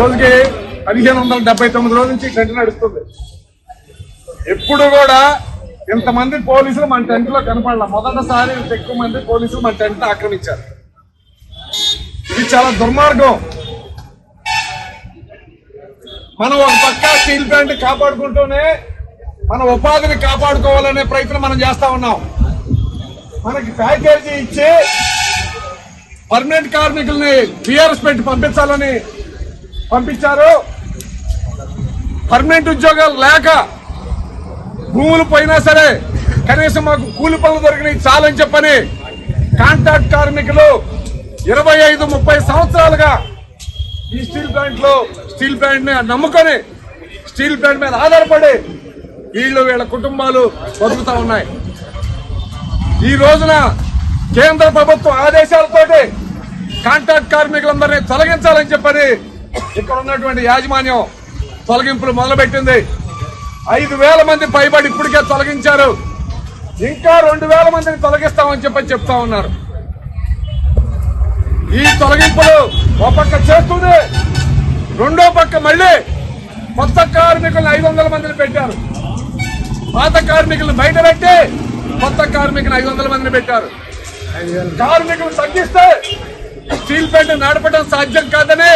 రోజుకి పదిహేను వందల డెబ్బై తొమ్మిది రోజుల నుంచి టెంట్ నడుస్తుంది. ఎప్పుడు కూడా ఇంతమంది పోలీసులు మన టెంట్లో కనపడాల. మొదటిసారి ఇంత ఎక్కువ మంది పోలీసులు మన టెంట్ ఆక్రమించారు. ఇది చాలా దుర్మార్గం. మనం ఒక పక్క స్టీల్ ప్లాంట్ కాపాడుకుంటూనే మన ఉపాధిని కాపాడుకోవాలనే ప్రయత్నం మనం చేస్తా ఉన్నాం. మనకి ప్యాకేజీ ఇచ్చి పర్మనెంట్ కార్మికుల్ని టీఆర్ఎస్ పెట్టి పంపించాలని పంపించారు. పర్మనెంట్ ఉద్యోగాలు లేక భూములు పోయినా సరే కనీసం మాకు కూలి పనులు దొరికినాయి చాలని చెప్పని కాంట్రాక్ట్ కార్మికులు ఇరవై ఐదు ముప్పై సంవత్సరాలుగా ఈ స్టీల్ ప్లాంట్లో స్టీల్ ప్లాంట్ని నమ్ముకొని స్టీల్ ప్లాంట్ మీద ఆధారపడి వీళ్ళు వీళ్ళ కుటుంబాలు బతుకుతా ఉన్నాయి. ఈ రోజున కేంద్ర ప్రభుత్వం ఆదేశాలతోటి కాంట్రాక్ట్ కార్మికులందరినీ తొలగించాలని చెప్పని ఇక్కడ ఉన్నటువంటి యాజమాన్యం తొలగింపులు మొదలుపెట్టింది. ఐదు వేల మంది పైబడి ఇప్పటికే తొలగించారు. ఇంకా రెండు వేల మందిని తొలగిస్తామని చెప్పని చెప్తా ఉన్నారు. ఈ తొలగింపులు ఒక పక్క చేస్తుంది రెండో పక్క మళ్ళీ కొత్త కార్మికులను ఐదు వందల మందిని పెట్టారు. పాత కార్మికులను బయట పెట్టి కొత్త కార్మికులు ఐదు వందల మందిని పెట్టారు. కార్మికులు తగ్గిస్తే స్టీల్ ప్లాంట్ నడపడం సాధ్యం కాదని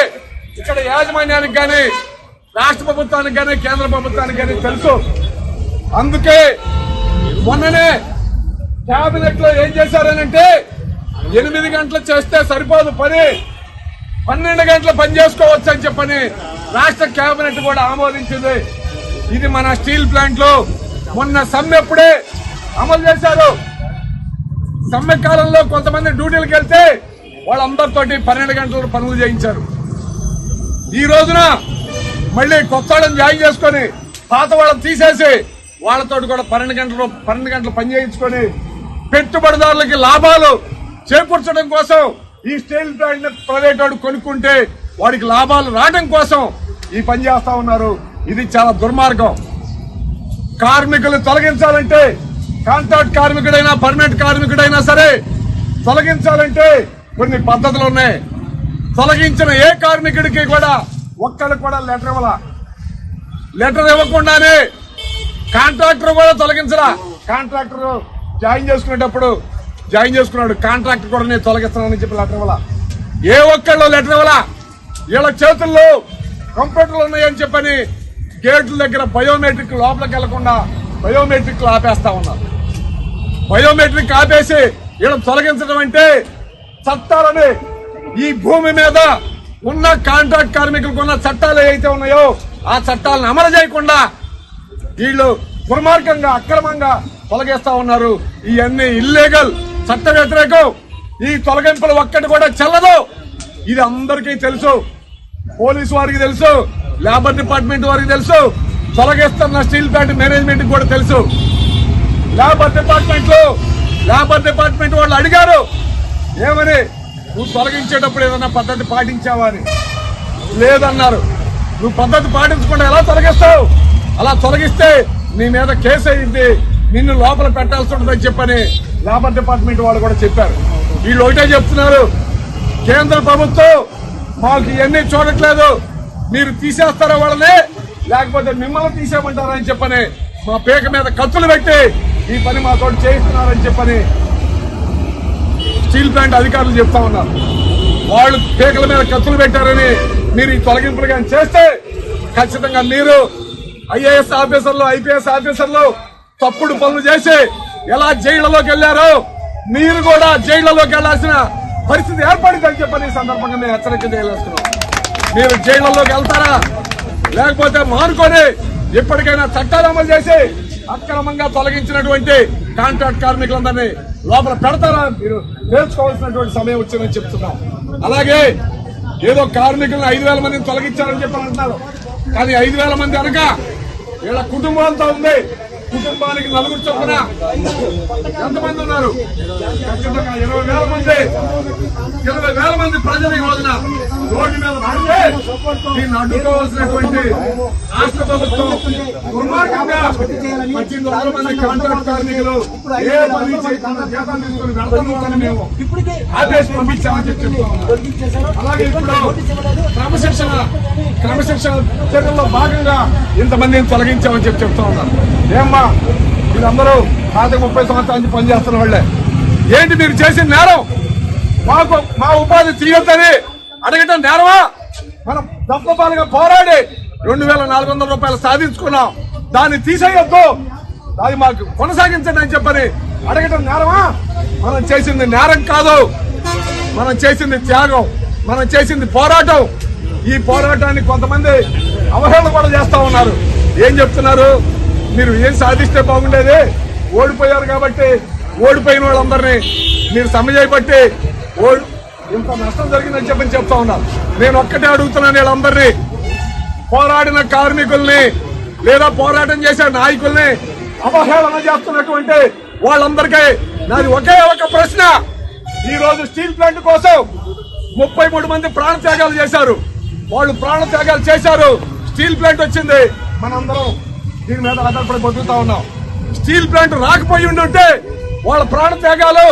ఇక్కడ యాజమాన్యానికి కానీ రాష్ట్ర ప్రభుత్వానికి కానీ కేంద్ర ప్రభుత్వానికి కానీ తెలుసు. అందుకే మొన్ననే క్యాబినెట్లో ఏం చేశారనంటే ఎనిమిది గంటలు చేస్తే సరిపోదు పని పన్నెండు గంటలు పని చేసుకోవచ్చు అని చెప్పని రాష్ట్ర కేబినెట్ కూడా ఆమోదించింది. ఇది మన స్టీల్ ప్లాంట్లో మొన్న సమ్మె ఎప్పుడే అమలు చేశారు. సమ్మె కాలంలో కొంతమంది డ్యూటీలకు వెళ్తే వాళ్ళందరితోటి పన్నెండు గంటలు పనులు చేయించారు. ఈ రోజున మళ్ళీ కొత్త వాళ్ళని జాయిన్ చేసుకొని పాత వాళ్ళని తీసేసి వాళ్ళతో కూడా పన్నెండు గంటలు పన్నెండు గంటలు పని చేయించుకొని పెట్టుబడిదారులకి లాభాలు చేకూర్చడం కోసం ఈ స్టీల్ ప్లాంట్ ప్రైవేట్ వాడు కొనుక్కుంటే వాడికి లాభాలు రావడం కోసం ఈ పని చేస్తా ఉన్నారు. ఇది చాలా దుర్మార్గం. కార్మికులు తొలగించాలంటే కాంట్రాక్ట్ కార్మికుడైనా పర్మనెంట్ కార్మికుడైనా సరే తొలగించాలంటే కొన్ని పద్ధతులు ఉన్నాయి. తొలగించిన ఏ కార్మికుడికి కూడా ఒక్కడికి కూడా లెటర్ ఇవ్వాల. లెటర్ ఇవ్వకుండానే కాంట్రాక్టర్ కూడా తొలగించరా కాంట్రాక్టర్ జాయిన్ చేసుకునేటప్పుడు జాయిన్ చేసుకున్నాడు కాంట్రాక్టర్ కూడా నేను తొలగిస్తానని చెప్పి లెటర్ ఇవ్వాల. ఏ ఒక్కళ్ళు లెటర్ ఇవ్వాల. వీళ్ళ చేతుల్లో కంప్యూటర్లు ఉన్నాయని చెప్పని గేట్ల దగ్గర బయోమెట్రిక్ లోపలికి వెళ్ళకుండా బయోమెట్రిక్ ఆపేస్తా ఉన్నారు. బయోమెట్రిక్ ఆపేసి వీళ్ళని తొలగించడం అంటే చట్టాలని ఈ భూమి మీద ఉన్న కాంట్రాక్ట్ కార్మికులకు ఉన్న చట్టాలు ఏవైతే ఉన్నాయో ఆ చట్టాలను అమలు చేయకుండా వీళ్ళు దుర్మార్గంగా అక్రమంగా తొలగిస్తా ఉన్నారు. ఇవన్నీ ఇల్లీగల్ చట్ట వ్యతిరేకం. ఈ తొలగింపులు ఒక్కటి కూడా చెల్లదు. ఇది అందరికీ తెలుసు. పోలీసు వారికి తెలుసు. లేబర్ డిపార్ట్మెంట్ వారికి తెలుసు. తొలగిస్తున్న స్టీల్ ప్లాంట్ మేనేజ్మెంట్ కూడా తెలుసు. లేబర్ డిపార్ట్మెంట్లో లేబర్ డిపార్ట్మెంట్ వాళ్ళు అడిగారు. ఏమని? నువ్వు తొలగించేటప్పుడు ఏదన్నా పద్ధతి పాటించావా అని? లేదన్నారు. నువ్వు పద్ధతి పాటించకుండా ఎలా తొలగిస్తావు? అలా తొలగిస్తే నీ మీద కేసు అయింది నిన్ను లోపల పెట్టాల్సి ఉంటుందని చెప్పని లేబర్ డిపార్ట్మెంట్ వాళ్ళు కూడా చెప్పారు. వీళ్ళు ఒకటే చెప్తున్నారు. కేంద్ర ప్రభుత్వం మాకు ఇవన్నీ చూడట్లేదు. మీరు తీసేస్తారా వాళ్ళని? లేకపోతే మిమ్మల్ని తీసేయమంటారా అని చెప్పని మా పేక మీద కత్తులు పెట్టి ఈ పని మాతో చేయిస్తున్నారని చెప్పని స్టీల్ ప్లాంట్ అధికారులు చెప్తా ఉన్నారు. వాళ్ళు పేకల మీద కత్తులు పెట్టారని మీరు ఈ తొలగింపులు కానీ చేస్తే ఖచ్చితంగా మీరు ఐఏఎస్ ఆఫీసర్లు ఐపీఎస్ ఆఫీసర్లు తప్పుడు పనులు చేసి ఎలా జైళ్ళలోకి వెళ్ళారో మీరు కూడా జైళ్ళలోకి వెళ్ళాల్సిన పరిస్థితి ఏర్పడిందని చెప్పని ఈ సందర్భంగా మేము హెచ్చరిక చేయలేస్తున్నాం మీరు జైళ్ళలోకి వెళ్తారా? లేకపోతే మానుకొని ఇప్పటికైనా చట్టాలు అమలు చేసి అక్రమంగా తొలగించినటువంటి కాంట్రాక్ట్ కార్మికులందరినీ లోపల పెడతారా? మీరు నేర్చుకోవాల్సినటువంటి సమయం వచ్చిందని చెప్తున్నాం. అలాగే ఏదో కార్మికులను ఐదు వేల మందిని తొలగించారని చెప్పి అంటున్నారు కానీ ఐదు వేల మంది అనక వీళ్ళ కుటుంబంతో ఉంది. కుటుంబానికి నలుగురు చొప్పున ఎంతమంది ఉన్నారు? ఖచ్చితంగా ఇరవై వేల మంది. ఇరవై వేల మంది ప్రజలు ఈ రోజున రోడ్డు మీద పడితే దీన్ని అడ్డుకోవాల్సినటువంటి రాష్ట్ర ప్రభుత్వం దుర్మార్గంగా పద్దెనిమిది వందల మంది కాంట్రాక్ట్ కార్మికులు ఏ పని చేయకుండా జీతం తీసుకుని వెళ్తున్నామని మేము ఆదేశం పంపించామని చెప్తున్నాం. అలాగే ఇప్పుడు క్రమశిక్షణ క్రమశిక్షణ చర్యల్లో భాగంగా ఇంతమందిని తొలగించామని చెప్పి చెప్తా ఉన్నారు ఏమ్మా వీళ్ళందరూ పాత ముప్పై సంవత్సరాల నుంచి పనిచేస్తున్న వాళ్ళే. ఏంటి మీరు చేసిన నేరం? మాకు మా ఉపాధి తీయొద్దని అడగటం నేరమా? మనం దప్పపాలుగా పోరాడి రెండు వేల నాలుగు వందల రూపాయలు సాధించుకున్నాం. దాన్ని తీసేయొద్దు. అది మాకు కొనసాగించండి అని చెప్పని అడగటం నేరమా? మనం చేసింది నేరం కాదు. మనం చేసింది త్యాగం. మనం చేసింది పోరాటం. ఈ పోరాటాన్ని కొంతమంది అవహేళన కూడా చేస్తా ఉన్నారు. ఏం చెప్తున్నారు? మీరు ఏం సాధిస్తే బాగుండేది? ఓడిపోయారు కాబట్టి ఓడిపోయిన వాళ్ళందరినీ మీరు సమ్మె చేయబట్టి ఓడి ఇంత నష్టం జరిగిందని చెప్పని చెప్తా ఉన్నారు నేను ఒక్కటే అడుగుతున్నాను వీళ్ళందరినీ. పోరాడిన కార్మికుల్ని లేదా పోరాటం చేసే నాయకుల్ని అవహేళన చేస్తున్నటువంటి వాళ్ళందరికీ నాది ఒకే ఒక ప్రశ్న. ఈ రోజు స్టీల్ ప్లాంట్ కోసం ముప్పై మూడు మంది ప్రాణ త్యాగాలు చేశారు. వాళ్ళు ప్రాణ త్యాగాలు చేశారు. స్టీల్ ప్లాంట్ వచ్చింది. మనందరం దీని మీద ఆధారపడి బతుకుతా ఉన్నాం. స్టీల్ ప్లాంట్ రాకపోయి ఉండుంటే వాళ్ళ ప్రాణ త్యాగాలు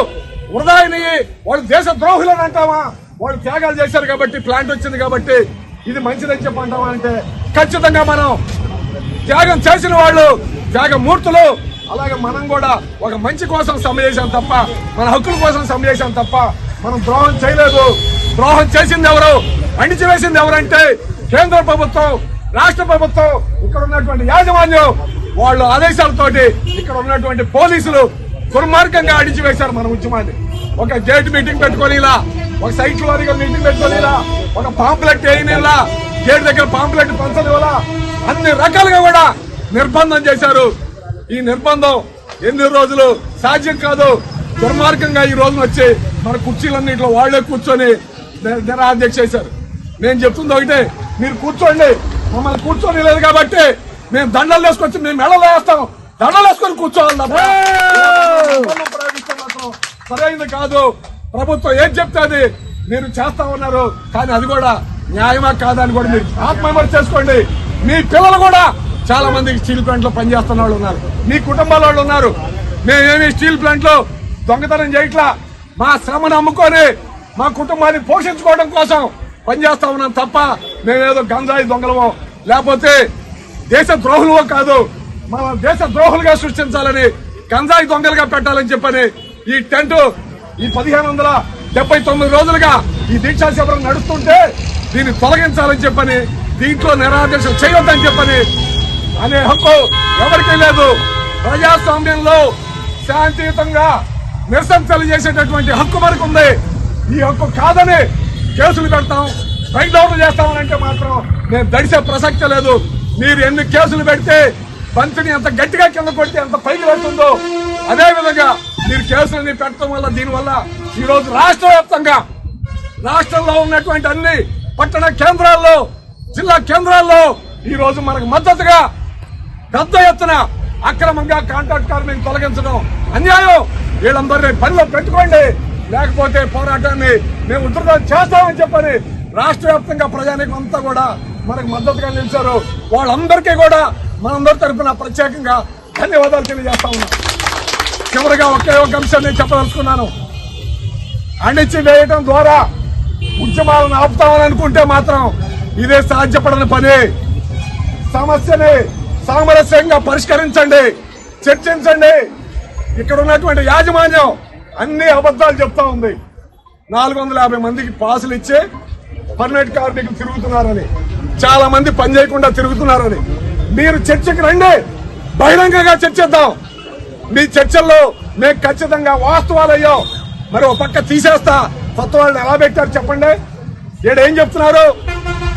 వృధా అయినాయి వాళ్ళు దేశ ద్రోహులని అంటామా వాళ్ళు త్యాగాలు చేశారు కాబట్టి ప్లాంట్ వచ్చింది కాబట్టి ఇది మంచిదని చెప్పి అంటే ఖచ్చితంగా మనం త్యాగం చేసిన వాళ్ళు త్యాగమూర్తులు. అలాగే మనం కూడా ఒక మంచి కోసం సమ్మె చేశాం తప్ప మన హక్కుల కోసం సమ్మె చేశాం తప్ప మనం ద్రోహం చేయలేదు. ద్రోహం చేసింది ఎవరు? అణిచివేసింది ఎవరంటే కేంద్ర ప్రభుత్వం రాష్ట్ర ప్రభుత్వం. ఇక్కడ ఉన్నటువంటి యాజమాన్యం వాళ్ళు ఆదేశాలతోటి ఇక్కడ ఉన్నటువంటి పోలీసులు దుర్మార్గంగా అణిచివేశారు మన ఉద్యమాన్ని. ఒక గేట్ మీటింగ్ పెట్టుకొని ఇలా ఒక సైకిల్ వారిగా మీటింగ్ పెట్టుకొని ఇలా ఒక పాంప్లెట్ వేయనిలా గేట్ దగ్గర పాంప్లెట్ పంచనివ్వాలా అన్ని రకాలుగా కూడా నిర్బంధం చేశారు. ఈ నిర్బంధం ఎన్ని రోజులు సాధ్యం కాదు. దుర్మార్గంగా ఈ రోజున వచ్చి మన కుర్చీలన్నింటిలో వాళ్ళే కూర్చొని నిరాధ్యక్ష చేశారు. నేను చెప్తుంది ఒకటే మీరు కూర్చోండి. మమ్మల్ని కూర్చొని లేదు కాబట్టి మేము దండలు వేసుకొచ్చి మేము మెడలు వేస్తాం. దండలు వేసుకొని కూర్చోవాలి ప్రయోగిస్తే మాత్రం సరైనది కాదు. ప్రభుత్వం ఏం చెప్తే అది మీరు చేస్తా ఉన్నారు. కానీ అది కూడా న్యాయమా కాదా అని కూడా మీరు ఆత్మవిమర్శ చేసుకోండి. మీ పిల్లలు కూడా చాలా మంది స్టీల్ ప్లాంట్లో పనిచేస్తున్న వాళ్ళు ఉన్నారు. మీ కుటుంబాల వాళ్ళు ఉన్నారు. మేమేమి స్టీల్ ప్లాంట్లో దొంగతనం చేయట్లా? మా శ్రమను అమ్ముకొని మా కుటుంబాన్ని పోషించుకోవడం కోసం పనిచేస్తా ఉన్నాం తప్ప మేమేదో గంజాయి దొంగలమో లేకపోతే దేశ ద్రోహులమో కాదు. మన దేశ ద్రోహులుగా సృష్టించాలని గంజాయి దొంగలుగా పెట్టాలని చెప్పని ఈ టెంట్ ఈ పదిహేను వందల డెబ్బై తొమ్మిది రోజులుగా ఈ దీక్షా శిబిరం నడుస్తుంటే దీన్ని తొలగించాలని చెప్పని దీంట్లో నిరాదేశం చేయొద్దని చెప్పని అనే హక్కు ఎవరికీ లేదు. ప్రజాస్వామ్యంలో శాంతియుతంగా నిరసన తెలియజేసేటటువంటి హక్కు మనకు ఉంది. ఈ హక్కు కాదని కేసులు పెడతాం రైట్ అవుట్ చేస్తామని అంటే మాత్రం నేను దడిసే ప్రసక్తి లేదు. మీరు ఎన్ని కేసులు పెడితే బంతిని ఎంత గట్టిగా కింద కొడితే ఎంత పైకి వెళ్తుందో అదే విధంగా మీరు కేసులని పెట్టడం వల్ల దీనివల్ల ఈ రోజు రాష్ట్ర వ్యాప్తంగా రాష్ట్రంలో ఉన్నటువంటి అన్ని పట్టణ కేంద్రాల్లో జిల్లా కేంద్రాల్లో ఈ రోజు మనకు మద్దతుగా పెద్ద ఎత్తున అక్రమంగా కాంట్రాక్ట్ కార్మికులు తొలగించడం అన్యాయం. వీళ్ళందరినీ పనిలో పెట్టుకోండి. లేకపోతే పోరాటాన్ని మేము ఉధృతం చేస్తామని చెప్పని రాష్ట్ర వ్యాప్తంగా ప్రజానికం అంతా కూడా మనకు మద్దతుగా నిలిచారు. వాళ్ళందరికీ కూడా మనందరి తరఫున ప్రత్యేకంగా ధన్యవాదాలు తెలియజేస్తా ఉన్నాం. చివరిగా ఒకే ఒక అంశాన్ని చెప్పదలుచుకున్నాను. అణిచి వేయటం ద్వారా ఉద్యమాలను ఆపుతామని అనుకుంటే మాత్రం ఇదే సాధ్యపడని పని. సమస్యని సామరస్యంగా పరిష్కరించండి చర్చించండి. ఇక్కడ ఉన్నటువంటి యాజమాన్యం అన్ని అబద్ధాలు చెప్తా ఉంది. నాలుగు వందల యాభై మందికి పాసులు ఇచ్చి పర్మనెంట్ కార్మికులు తిరుగుతున్నారని చాలా మంది పని చేయకుండా తిరుగుతున్నారని. మీరు చర్చకు రండి. బహిరంగంగా చర్చిద్దాం. మీ చర్చల్లో మేము ఖచ్చితంగా వాస్తవాలు మరి ఒక పక్క తీసేస్తా. కొత్త వాళ్ళని ఎలా పెట్టారు చెప్పండి. ఈడ ఏం చెప్తున్నారు?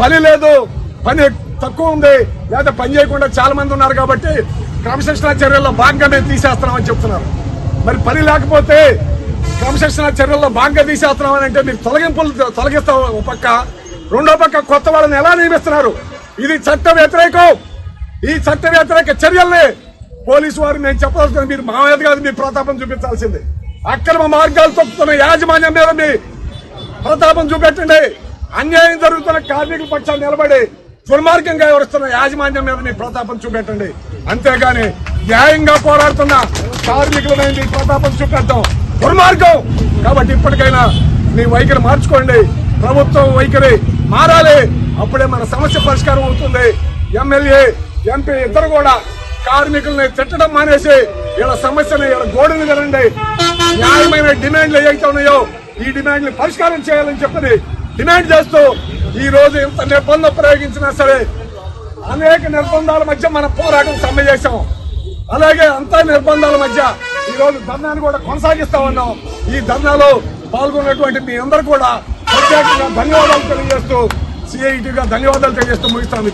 పని లేదు. పని తక్కువ ఉంది. లేదా పని చేయకుండా చాలా మంది ఉన్నారు కాబట్టి క్రమశిక్షణ చర్యల్లో భాగంగా మేము తీసేస్తున్నామని చెప్తున్నారు. మరి పని లేకపోతే క్రమశిక్షణ చర్యల్లో భాగంగా తీసేస్తున్నామని అంటే మీరు తొలగింపులు తొలగిస్తాం ఒక పక్క. రెండో పక్క కొత్త వాళ్ళని ఎలా నియమిస్తున్నారు? ఇది చట్ట వ్యతిరేకం. ఈ చట్ట వ్యతిరేక చర్యల్ని పోలీసు వారు నేను చెప్పదలుచుకుని మీరు మా మీద కాదు మీ ప్రతాపం చూపించాల్సింది. అక్రమ మార్గాలు తొక్కుతున్న యాజమాన్యం మీద మీ ప్రతాపం చూపెట్టండి. అన్యాయం జరుగుతున్న కార్మికుల పక్షాలు నిలబడి దుర్మార్గంగా ఎవరుస్తున్న యాజమాన్యం మీద మీ ప్రతాపం చూపెట్టండి. అంతేగాని న్యాయంగా పోరాడుతున్న కార్మికుల మీద మీ ప్రతాపం చూపెట్టడం దుర్మార్గం. కాబట్టి ఇప్పటికైనా మీ వైఖరి మార్చుకోండి. ప్రభుత్వం వైఖరి మారాలి. అప్పుడే మన సమస్య పరిష్కారం అవుతుంది. ఎమ్మెల్యే ఎంపీ ఇద్దరు కూడా కార్మికుల్ని తిట్టడం మానేసి వీళ్ళ సమస్యలు వీళ్ళ గోడలు వినండి న్యాయమైన డిమాండ్లు ఏవైతే ఉన్నాయో ఈ డిమాండ్లు పరిష్కారం చేయాలని చెప్పని డిమాండ్ చేస్తూ ఈ రోజు ఇంత నిర్బంధం ప్రయోగించినా సరే అనేక నిర్బంధాల మధ్య మనం పోరాటం సమ్మె చేశాం. అలాగే అంతా నిర్బంధాల మధ్య ఈ రోజు ధర్నాన్ని కూడా కొనసాగిస్తా ఉన్నాం. ఈ ధర్నాలో పాల్గొన్నటువంటి మీ అందరు కూడా ప్రత్యేకంగా ధన్యవాదాలు తెలియజేస్తూ సిఐటిగా ధన్యవాదాలు తెలియజేస్తూ ముగిస్తాను